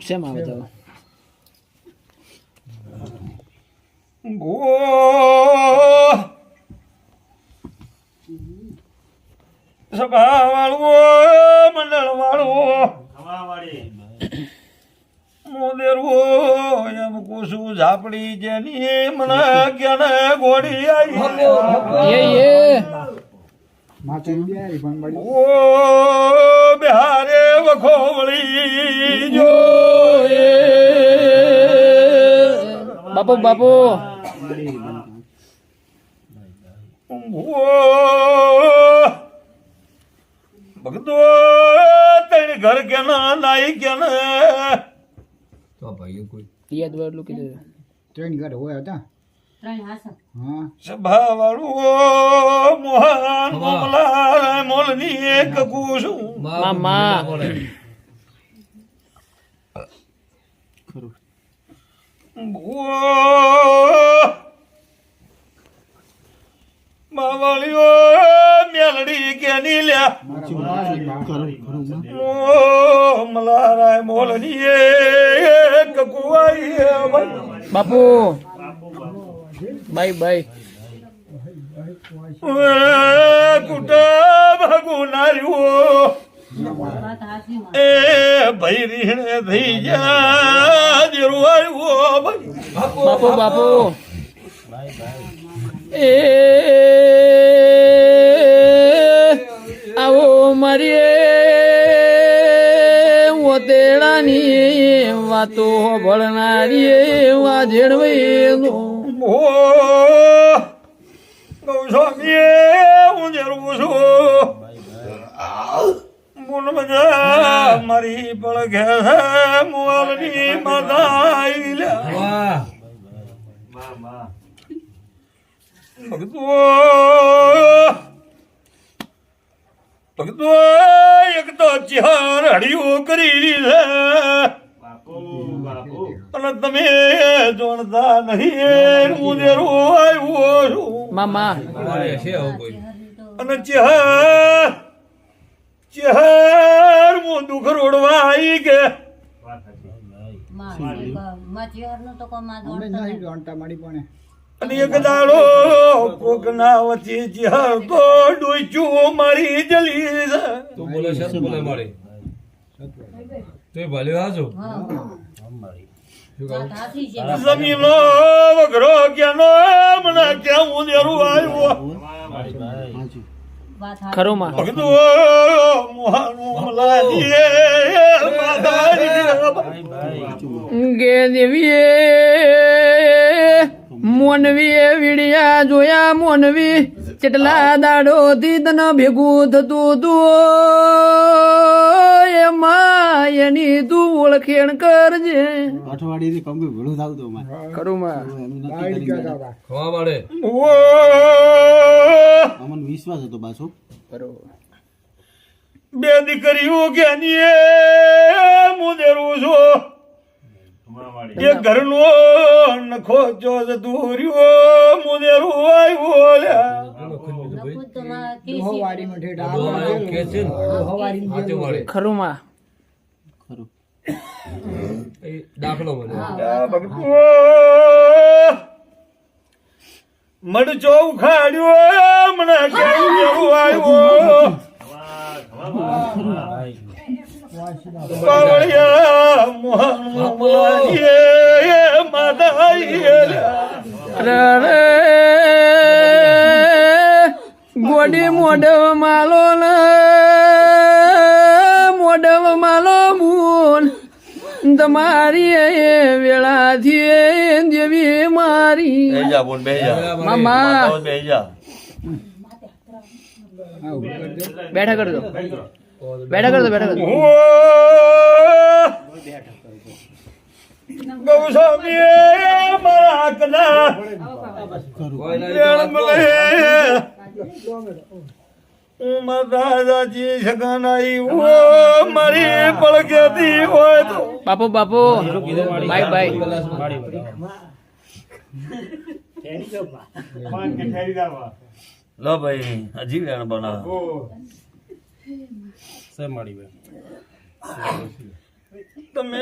શેમ આવે તો સભા વાળવો મંડળ વાળવો કુસુ ઝાપડી જેની મને કેને ગોળી આવી ઓ બિહારે વખોવળી જો એ. બાપુ બાપુ. ભગતો તેની ઘર કેના નાઈ કેને યાદ વાર એટલું કીધું. ત્રણ ઘર હોય હતા. સભા વાળું મોહન મોમલા મોલની એક કુસું મામા માવળીઓ મેલડી કેની લ્યા. ઓ મલારાય મોલની એક કુવાઈ બાપુ. Bye bye. કુટા હાચી માં. એ ભાઈ રીણે થઈ જા દેરવાયો બાપુ બાપુ. એ આવો મારી ઓતેડાની વાતો ભળનારી વાજેડવે ઓ ગૌસ્વામીએ હું જરૂર છું મુન મજા મારી પડઘે છે મોલની માતા આઈ લ્યા ભગતો ભગતો એક તો ચિહાર હડિયું કરી છે તમે જોણતા નહીં. હું. દેરું આવ્યો છું મામા અને ચહેર ચહેર હું દુઃખ રોડવા આવી કે અને એક દાડો કોકના વચ્ચે ચહેર તો ડોચ્યું મારી જલી. છે તું બોલે છે બોલે મારે. તું ભલે આજો હા. છે જમીનો વગરો ક્યાંનો મને હું દેરું આવ્યો. ખરું માં ભગતો ગે દેવીએ મોનવીએ વિડિયા જોયા મોનવી. કેટલા દાડો થી તને ભેગું થતું તું? એમાં એની તું ઓળખેણ કરજે. ભેળું થાવ તો ખરું માં. ખવા ઓ વિશ્વાસ હતો પાછો. બરોબર. બે દીકરીઓ કે હું દેરું છું. એક ઘરનો નખો જો દૂર્યો મુદેરું આવ્યો લ્યા. ખરું. દાખલો મડચો ઉખાડ્યો હમણાં કેમ જેવું આવ્યો? મોહન મોહન મોલાજીએ ગોડી મોઢવ માલો ને મોઢવ માલો મૂન. તમારી એ વેળાથી જેવી મારી. મામા. બેઠા કરજો બેઠા કરજો. બેઠા કરી દો બેઠા કરી દો ગૌસ્વામી મારા કદા દાદાજી સગનાઈ ઓ મારી પડકેતી હોય તો. બાપુ બાપુ. Bye bye. લો ભાઈ હજી બનાવ. બેન. તમે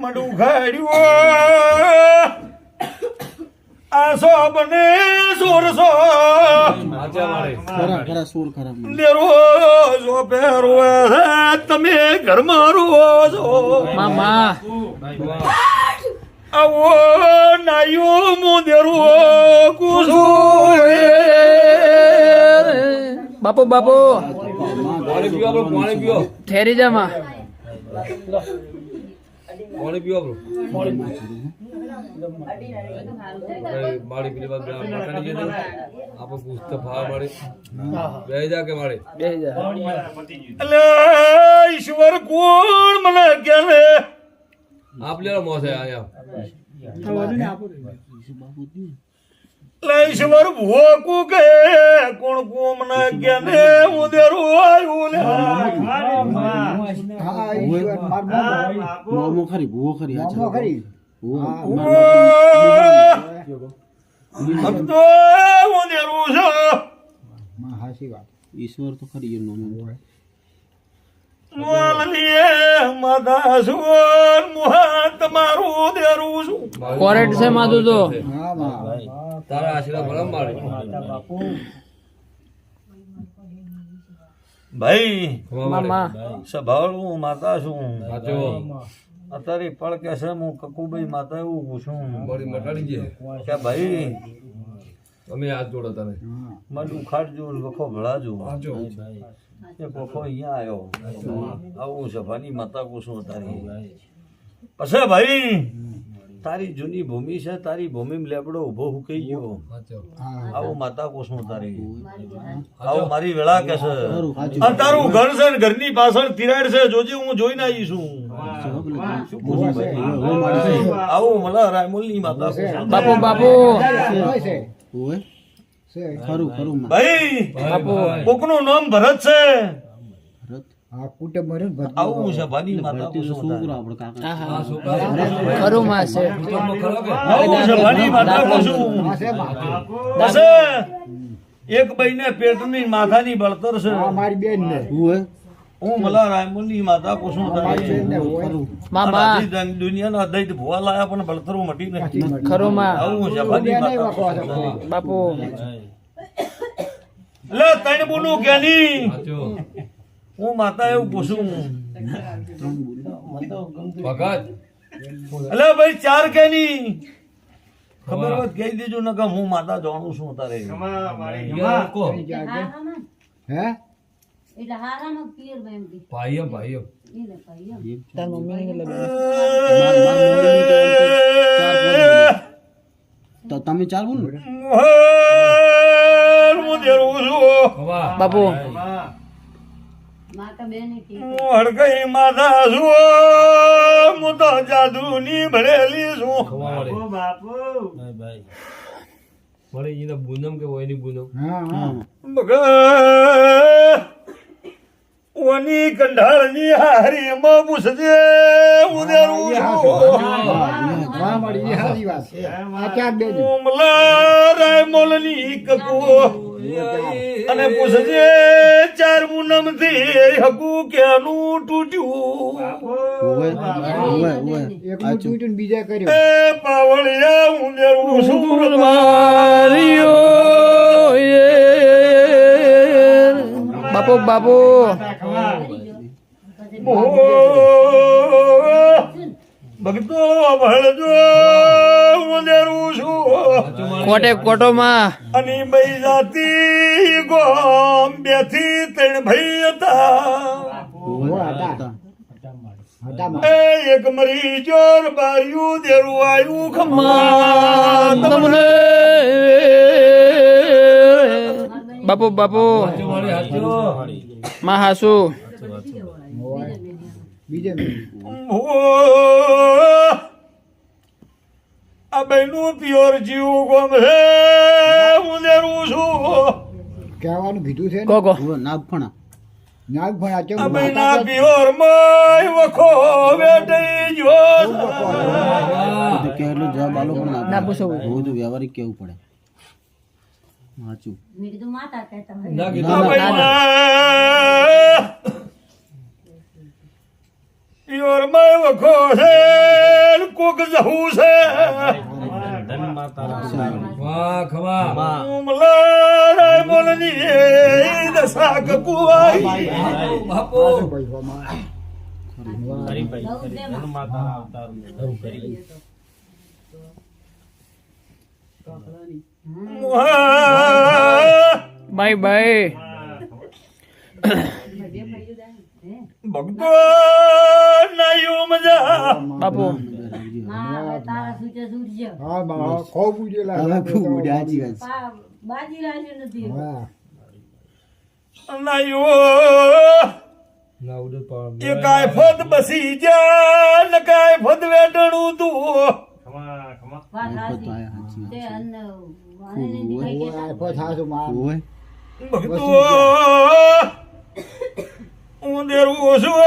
મડું ખાડ્યું આ સો બને સોરસો સાચા મારે ખરા ખરા સોળ ખરા મને. લેરો જો તમે ઘરમાં છો મામા. આવો નાયો મોદેરો કુસો બાપુ બાપુ. પાણી પીવો આપણો પાણી પીવો ઠેરી જા માં પાણી પીવો આપણો મારી પેલી વાત મકાની જજો આપણે પૂછતો ફાવા મારે. બે જા કે મારે? બે જા અલે ઈશ્વર કોણ મને કે લે આપ લેવા મોસે આયા. ઈશ્વર ભોકુ કુ કોણ કુ મને કે ને હું આયું લે હા ઈશ્વર માર મોમો મોમો ખરી ભૂવો ખરી મોમો ખરી? ભૂવો. ભક્તો ઉદેરું છો. માં હાસી વાત. ઈશ્વર તો ખરી છું. કોરેટ છે માધુ તો તારા આશીર્વાદ ભલે ભાઈ મામા. સભાળું માતા છું અત્યારે પળ કે છે હું કકુભાઈ માતા એવું પૂછું. મારી મટાડી દે. કે ભાઈ અમે હાથ જોડો તને મન ઉખાડજો વખો ભળાજો એ વખો અહીંયા આવ્યો. આવું સભાની માતા પૂછું તારી પછી ભાઈ તારી જૂની ભૂમિ છે તારી ભૂમિમાં લેબડો ઊભો હુકાઈ ગયો. આવું માતા કુશું તારી આવું મારી વેળા કે છે. આ તારું ઘર છે ને ઘરની પાછળ તિરાડ છે જોજે હું જોઈને આવી છું. આવું મને રાયમુલની માતા કુશું બાપુ. બાપુ ખરું ખરું ભાઈ બાપુ કોકનું નામ ભરત છે. આ કુટુંબ ભરત આવું માતા છોકરો આપણો કાકા હા આ હા માં છે. માતા કુશું હા એક પેટની માથાની બળતર છે. મારી બેન ને હોવે. હું મલા રાયમુલની માતા કોશું મારી મામા. દુનિયાના દૈત ભુવા લાયા પણ બળતરું મટી નથી ખરો માં આવું સભાની બેન માતા છે કુશું. બાપુ. લે તણ બોલું કેની સાચો. હું માતા એવું પૂછું. ભગત. એટલે ભાઈ ચાર કે નહીં ખબર હોત કહી દેજો ને કે હું માતા જાણું છું તારે હે? ભાઈઓ ભાઈઓ. તાર મમ્મી તો તમે ચાર બોલો બાપુ. હડકઈ માતા છું હું તો જાદુની ભરેલી છું ખવા મળે મળે એને પૂનમ કે ઓયની પૂનમ હા હા ભગત ઓની કંઢાળની હારીમાં પૂછજે ઉદેરું દેરું છું એ હારી વાત અને પૂછજે ચાર પૂનમથી હકુ કેનું તૂટ્યું? બીજા કર્યું. એ પાવળિયા ઉંદેરું સુર મારિયો બાપો બાપુ. ભક્તો ભળજો દેરું છું. કોટે કોટો માં અને ભાઈ જાતી ગોમ બેથી ત્રણ ભાઈ હતા. એક મરી જોર બાર્યું દેરું આયું ખમા તમને બાપુ બાપુ. માં હાસુ. બીજે મેં. આ બેનું પ્યોર જીવ ગોમ હે હું દેરું છું. કહેવાનું કીધું છે ને? કોકો હોવે. નાગફણા. નાગ પણ આ ચેવું આ બેના માતા પ્યોરમાં વખો વેટઈ જો કે એટલો જવાબ આલો પણ ના ના પૂછો. હું તો વ્યવહારિક કેવું પડે? વાંચું મેં કીધું માતા કહેતા ના આ કીધું બેના પિયોરમાં વખો છે કુક જવું છે બાય બાય. ભક્તો નાયો મજા. બાપુ. કાય ફદ બસી જા ને કાય ફદ વેટણું તું ભક્તો. ઉંદેરું ઓછું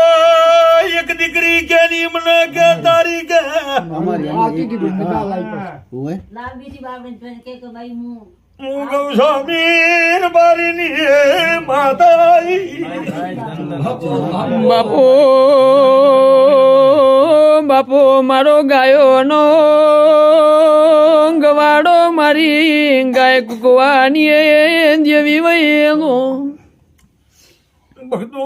એક દીકરી કે મને કે તારી કે. અમારી બીજી જોઈને કે કે ભાઈ હું હું કહું સ્વામી બારીની માતાઈ. બાપુ બાપુ મારો ગાયોનો ગવાડો મારી ગાય કુકવાની જેવી વયેલો ભક્તો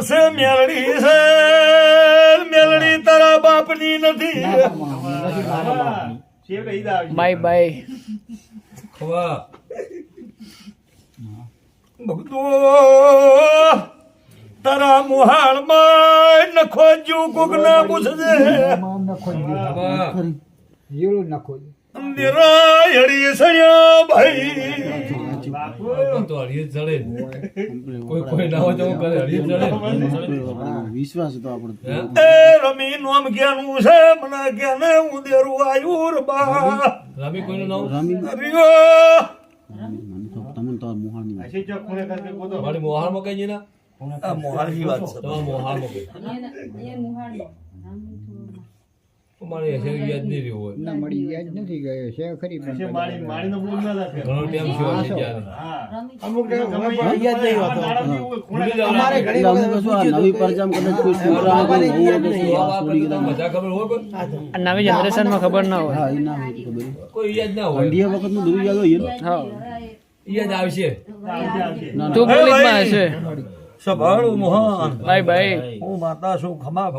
સે મેલડી છે મેલડી તારા બાપની નથી. Bye bye. ખવા. ભક્તો તારા મુહાણમાં નખો જુ કોક ના પૂછજે. નિરાયડી સણ્યા ભાઈ. તો હળીએ જ જડે કોઈ કોઈ ના હોય તો હું કરે? હળીએ જ જડે વિશ્વાસ તો આપણો. એ રમી નોમ ક્યાંનું છે મને ક્યાંને ઉંદેરું આયુ રે બા. રમી કોઈનું નામ રમી? રમી? મને તો તમને તો મોહાની વાત. મારી મોહારમાં કઈ ના? આ મોહાલની વાત છે. તમારા મોહારમાં કઈ એ મુહાડો મારે હશે યાદ નહીં રહ્યું હોય. ના મળી યાદ નથી ગયો છે ખરી પણ ઘણો ટાઈમ થયો હશે અમુક ટાઈમ ભૂલી જાવ ને. એટલે અમુક શું નવી પરજામ કદાચ કોઈ મજા ખબર હોય કોઈ? આ નવી જનરેશનમાં ખબર ના હોય. હા એ ના હોય ખબર. કોઈ યાદ ના હોય. અંડિયા વખતનું બધું યાદ હોય હા. યાદ આવશે. ના તું હશે. સભાળું મોહન. ભાઈ હું માતા છું ખમા.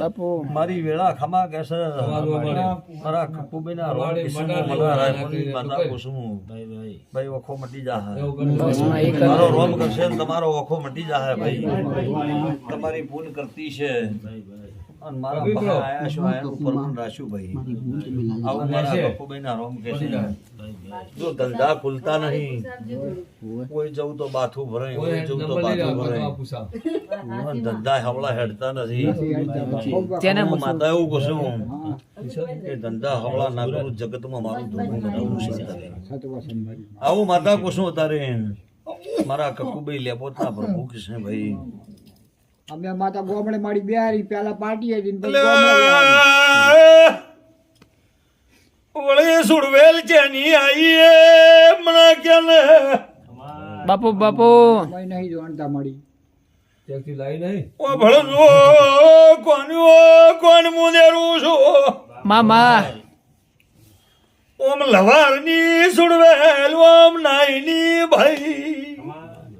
બાપુ. મારી વેળા ખમા કેસે મારા રાયપુરની કરીને માતા તું ભાઈ વખો મટી જાહે. મારો રોમ કરશે તમારો વખો મટી જાહે ભાઈ. તમારી ભૂલ કરતી છે. અને મારા. આયા છો ભાઈ મારી ભૂલ તમે લાગી. આવું મારા છે. કપુબેના રોમ કે છે. જો ધંધા ખુલતા નહીં. કોઈ જવું તો બાથું ભરાય કોઈ જવું તો બાથું ભરાય. ધંધા હવળા હેડતા નથી. તેને માતા એવું કહું છું કે ધંધા હવળા ના કરું જગતમાં મારું ધોરણ બનાવવું છે તારે. આવું માતા કુશું તારે. મારા કકુભાઈ લેપોતના પ્રભુ કૃષ્ણ ભાઈ. અમે માતા ગોમડે મારી બિહારી પેલા પાર્ટી હતી. વળી સુડવેલ જેની આઈ એ બાપુ બાપુ. અમે નહીં જાણતા મળી. ત્યાંથી લાવી નહીં? ઓ ભળજો કોણ ઓ કોણ મુદેરું છું? મામા ઓમ લવારની સુડવેલ ઓમ નાઈની ભાઈ.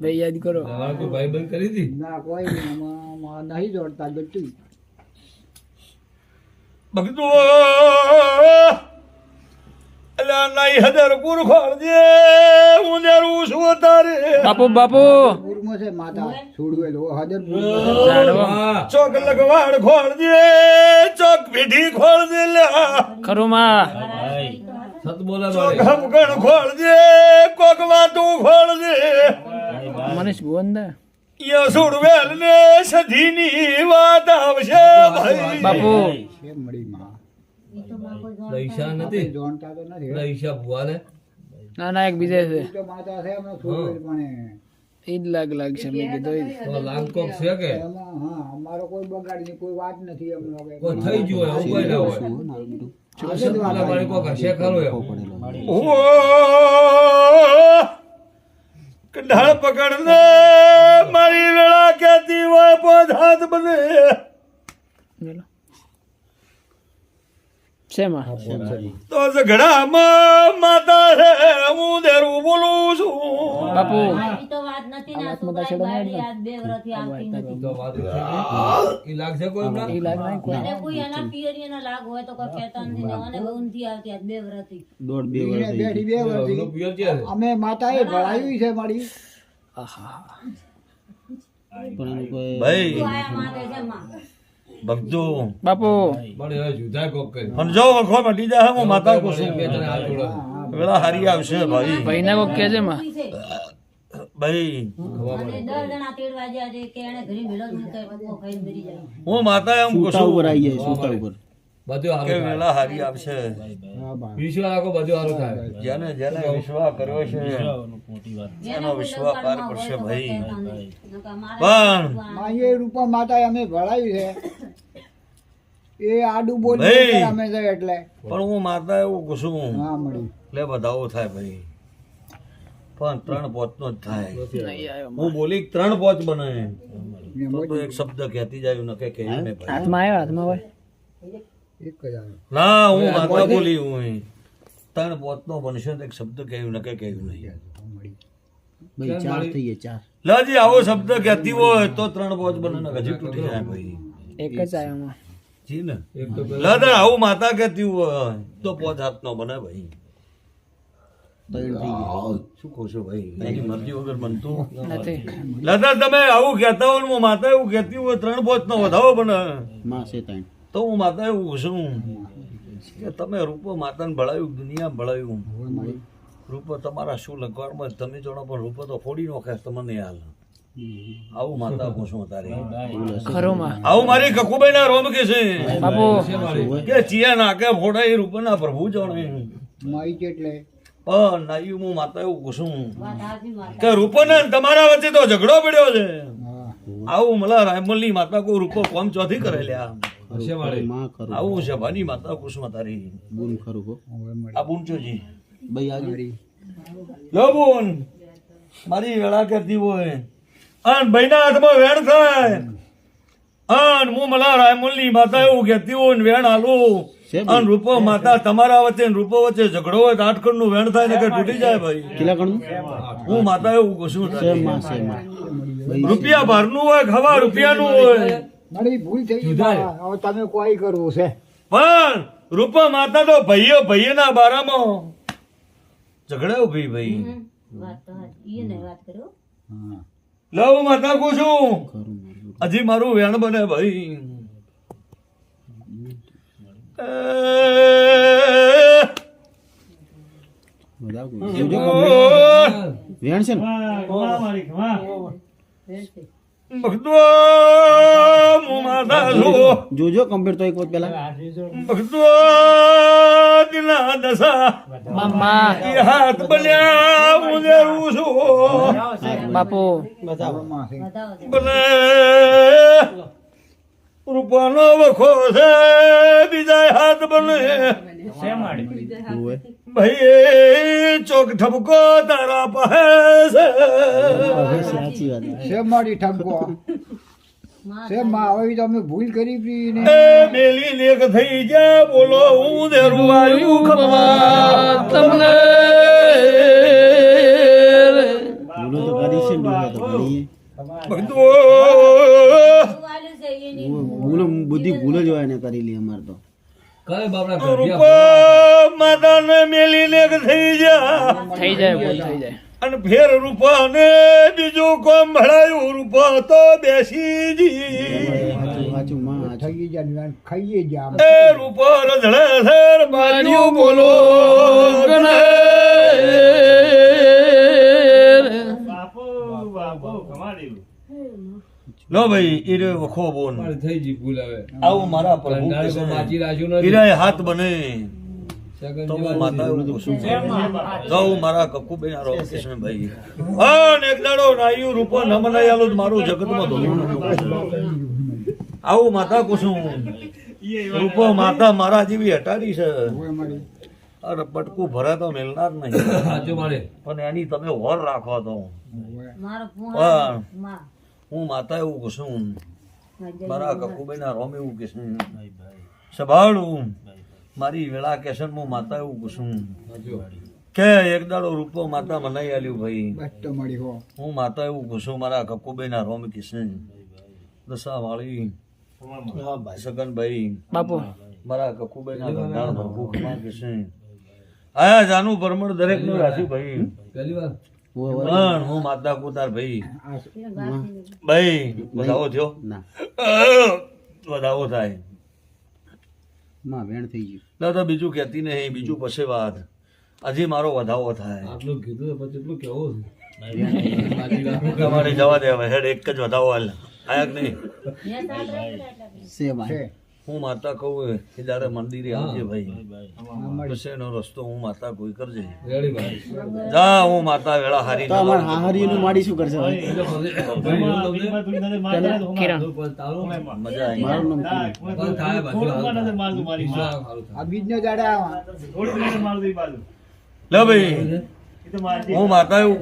ભાઈ યાદ કરો. દવા કોઈ ભાઈ બંધ કરી હતી? ના કોઈ નહીં. આમાં- આમાં નહીં જોડતા ગતું ભક્તો અલા નાઈ હદરપુર ખોળજે ઉંદેરું છું તારે બાપુ બાપુ. પૂરમાં છે માતા છોડવેલ જાડવો ચોક લગવાડ ખોળજે ચોક પીઠી ખોળજે લ્યા. ખરું માં. હમગણ ખોળજે કોક વાતું ખોળજે. મનીષ ગોંદા યા સુડવેલ ને સધીની વાત આવશે ભાઈ. બાપુ. છે મળી માં. ઈ તો બાપો જો દઈશા નથી જાણતા તો નથી. દઈશા ભુવા ને ના ના એક બીજે છે. તો માતા છે એમને છોડવેલ પણ એ. લાગ લાગશે મેં કીધું ઈ જ. તો છે કે? હા અમારો કોઈ બગાડની કોઈ વાત નથી એમનો. કોઈ થઈ ગયું એવું કોઈ ના હોય. કઢાળ પકડને મારી વેળા કેતી હોય પોત હાથ બને. તો ઝઘડામાં માતા રે હું દેરું બોલું છું. બાપુ. તો વાત નથી ને આવતી નથી. કોઈ હમણાં? કોઈ. એના પિયરીનો લાગ હોય તો કોઈ કહેતા નથી અને બહુ આવતી આજ બે વર્ષથી દોઢ બે એને વર્ષ થઈ બેઠી બે રઘુનો વર્ષથી પિયર ક્યાં છે? અમે માતાએ ભળાવી છે મારી. પણ કોઈ ભાઈ. ભક્તો બાપુ. જુદા કોક કરી. પણ જો વખો મટી જાય હું માતા કો હાથ પેલા હારી આવશે ભાઈ. ભાઈને કોક કે છે માં? ભાઈ. છે હું માતા એમ સૂતા ઉપર આવી જાય સુતા ઉપર. બધું હારું વેલા હારી આવશે. વિશ્વાસ રાખો બધું હારું થાય. જેને જેને વિશ્વાસ કર્યો છે. એના વિશ્વાસ પાર દુકાળમાં કરશે ભાઈ. પણ રૂપા માતા અમે ભળાવી છે. એ આડું બોલી અમે એટલે. પણ હું મારતા એવું કુસુમ હા. મળી. લે બધાઓ થાય ભાઈ. પણ ત્રણ પોચ નો જ થાય. હું બોલી ત્રણ પોચ બને. તો તો એક શબ્દ કહેતી જાય ન કે કહ્યું ને હાથમાં આવ્યો? હાથમાં હોય? એક જ ના હું માતા બોલી. હું ત્રણ પોચ નો બનશે એક શબ્દ કહ્યું ન કે કહ્યું નહીં. ભાઈ ચાર થઈ ગયા ચાર. લાજી આવો શબ્દ કહેતી હોય તો ત્રણ પોચ બને ને હજી તૂટી જાય ભાઈ. એક જ આવ્યો જી ને આવું માતા કહેતી હોય. તો પોત હાથ નો બને ભાઈ. શું કહો છો ભાઈ? એની મરજી વગર બનતું? નથી. લાદા તમે આવું કહેતા હોય હું માતા એવું કહેતી હોય ત્રણ પોચ નો વધાવો બને છે તો હું માતા એવું પૂછું કે તમે રૂપો માતાને ભળાયું દુનિયા ભળાયું. રૂપો તમારા શું લખવાડમાં તમે જોડો પણ રૂપો તો ફોડી નોખે તમને હાલ આવું માતા પૂછું તારી ખરું આવું મારી કકુબાઈ ના રોમ કે છે? બાપુ. કે ચિયા નાકે ફોડા એ રૂપના પ્રભુ જાણે. માઈ એટલે. પણ નાયું હું માતા એવું પૂછું વાત હાચી માં. કે રૂપો તમારા વચ્ચે તો ઝઘડો પડ્યો છે. આવું મલા રાયમલની માતા કોઈ રૂપો કોમ ચોથી કરે. લ્યા આવું છે ભાની માતા કુસુમ તારી બૂન ખરું મળી આ ભાઈ લો બોન. મારી વેળા કરતી હોય. અન ભાઈના હાથમાં વેણ થાય. અન હું મલા રાયમુલની માતા એવું કહેતી હોય ને વેણ હાલું અન રૂપો માતા તમારા વચ્ચે રૂપો વચ્ચે ઝઘડો હોય આઠ કણનું વેણ થાય ને કે તૂટી જાય ભાઈ. કેટલા હું માતા એવું કહું રૂપિયા ભારનું હોય ખવા રૂપિયા ભારનું હોય ખવા રૂપિયાનું હોય? મારી ભૂલ થઈ ગઈ તમે કોઈ કરવું છે? પણ રૂપા માતા તો ભાઈઓ ભાઈઓના બારામાં. ઝઘડા ભાઈ. ભાઈ વાત તો હાચી. ઈ એને વાત કરો. હા. લવ માતા કહું છું. હજી મારું વેણ બને ભાઈ. વેણ ને? છું. જોજો કમ્પ્લીટ તો એક વખત પેલા ભક્તો દિલા દશા મામા હાથ બન્યા હું દેવું છું. બાપુ. બતાવો બને રૂપાનો વખો છે બીજા હાથ બને. ભાઈ ચોક ઠપકો તારા પાસે છે. મારી ઠપકો. હવે તો અમે ભૂલ કરી મેલી લેખ થઈ જા બોલો હું દેરું આવ્યું ખબર તમને ભૂલો તો કરી છે ને તો કરી ભૂલો બધી ભૂલો જ હોય ને કરેલી અમારે તો. કઈ બાપડા રૂપ ઘડિયા માતાને મેલી થઈ જા. થઈ જાય ભૂલ થઈ જાય. અને ફેર રૂપાને બીજું કોમ ભળાયું. રૂપા તો બેસી જી. ખાઈએ એ રૂપો શેર બાજુ બોલો. લો ભાઈ ઈ રે વખો બોન. થઈ જી ભૂલ હવે. આવું મારા પ્રભુ કંટાળી રાજુ. ઈરાય હાથ બને. સગન તો હું જેવા માતા. એવું પૂછું તો મારા કકુબેન આ રોગ અન એક દાડો નાયું રૂપો ન તો મારું જગતમાં આવું માતા કુસુમ. રૂપો માતા. મારા જેવી હટાડી છે. અરે પટકું ભરે તો મેલનાર નહીં. મારે. પણ એની તમે હોર રાખો તો. પણ ફુહારમાં હું માતા એવું કુસુમ મારી મારા ના રોમ એવું કૃષ્ણ સંભાળું મારી વેળા કેશન હું માતા એવું સાચી કે એક દાડો રૂપો માતા મનાઈ આલ્યું ભાઈ. હો. હું માતા એવું પૂછું મારા કકુભાઈના રોમ કિશન દશા વાળી સગનભાઈ બાપુ. મારા કકુભાઈના ભંડાર પ્રભુ ખમા કિશન આયા જાનું ભ્રમણ દરેકનું રાખ્યું ભાઈ. પહેલી વાર. પણ હું માતા કુતાર ભાઈ. ભાઈ વધાવો થયો? ના. વધાવો થાય. માં વેણ થઈ ગયું. ના તો બીજું કહેતી નહીં બીજું પછી વાત. હજી મારો વધાવો થાય. આટલું કીધું પછી એટલું કેવું તમારે જવા દે હવે હેડ એક જ વધાવો હાલ. આયા કે નહીં? હું માતા કહું એ દાડે મંદિરે આવજે ભાઈ. એનો રસ્તો હું માતા કોઈ કરજે. જા હું માતા વેળા હારી તો અમાર હાહરીનું માડી શું કરશે? મજા આવી. મારું નામ બાજુ. આવા. લે ભાઈ. હું માતા એવું